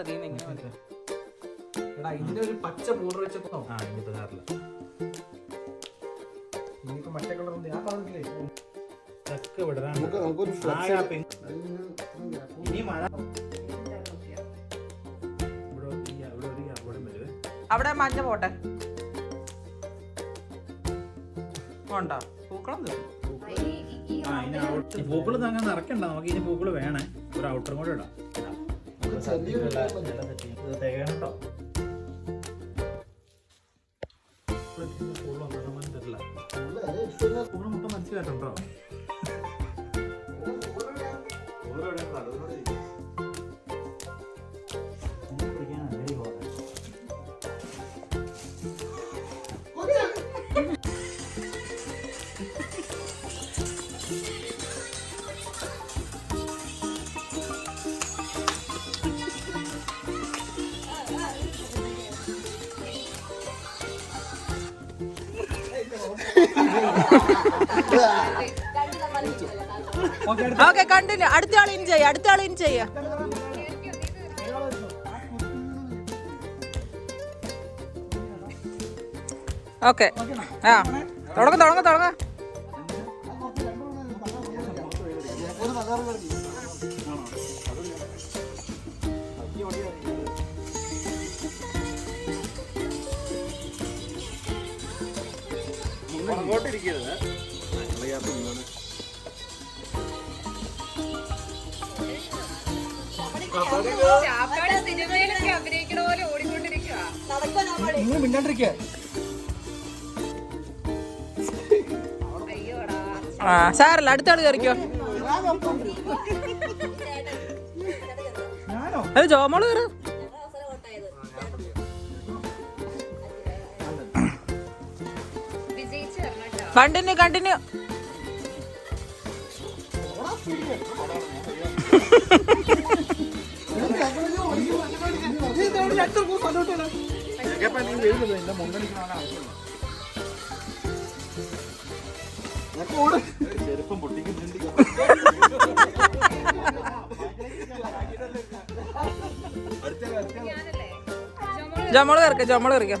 മതി ഇങ്ങനെ മതി. എടാ ഇതിന്റെ ഒരു പച്ച ബോർഡർ വെച്ചപ്പോ ആ ഇനിയിപ്പോ സാറില്ല ഇനിയിപ്പോ മറ്റേ കളർ ഉണ്ട് ആ കളറില്ലേ നമുക്ക് നമുക്കൊരു ഇനി മഴ അവിടെ മഞ്ഞ പോട്ടെ. ഉണ്ടോ പൂക്കളം പൂക്കൾ അങ്ങനെ നിറക്കണ്ട. നമുക്ക് ഇനി പൂക്കൾ വേണേ. ഒരു ഔട്ടറും കൂടെ ഇടാം. ചെറിയൊരു തികയണട്ടോ സ്പൂണ് മുട്ട മനസ്സിലായിട്ടുണ്ടോ ഓരോ ഓക്കെ കണ്ടിന്യൂ. അടുത്ത ആൾ ഇൻ ചെയ്യ അടുത്ത ആൾ ഇൻ ചെയ്യ. ഓക്കെ. ആ. തുടങ്ങ തുടങ്ങ തുടങ്ങ. ചാപ്പാട് സിനിമയിലൊക്കെ അഭിനയിക്കണ പോലെ ഓടിക്കൊണ്ടിരിക്കുക മിണ്ടാണ്ടിരിക്കുക. ആ സാറല്ല അടുത്ത ആൾ കയറിക്കോ. ഞാനോ? അത് ജോമോൾ കയറ്. Continue continue. ചെറുപ്പം ജമ്മൾ തീർക്കാം ജമ്മൾ തീർക്കാം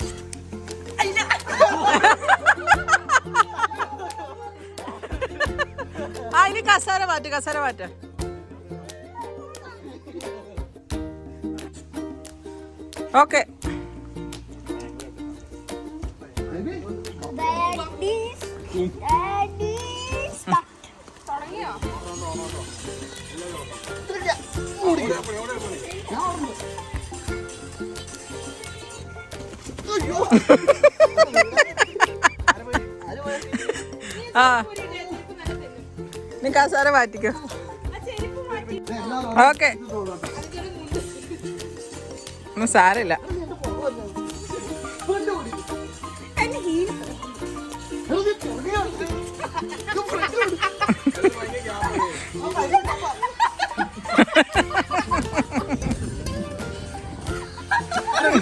ഇനി കസാര മാറ്റ് കസാര മാറ്റ്. ഓക്കെ. ആ. നീ കസാര മാറ്റിക്കോ. ഓക്കെ. ഒന്നും സാരമില്ല.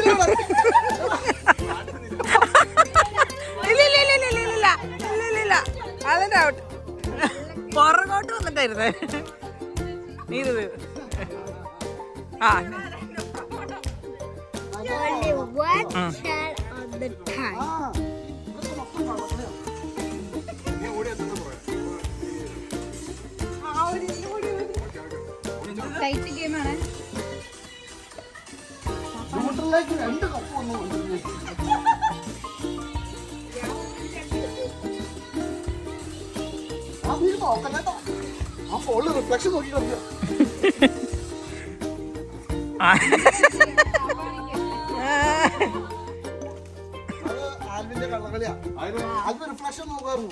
ഇല്ല തന്നിട്ടായിരുന്നേ നീ ഇത് ആ ടൈറ്റ് ഗെയിമാണ് ന്യൂട്രലിലേക്ക് രണ്ട് കപ്പ് വന്നു ആ വീട് നോക്കല്ലേ റിഫ്ലക്ഷൻ നോക്കി ആൽവിന്റെ കള്ളകളിയാ. അത് റിഫ്ലക്ഷൻ നോക്കാറുള്ളൂ.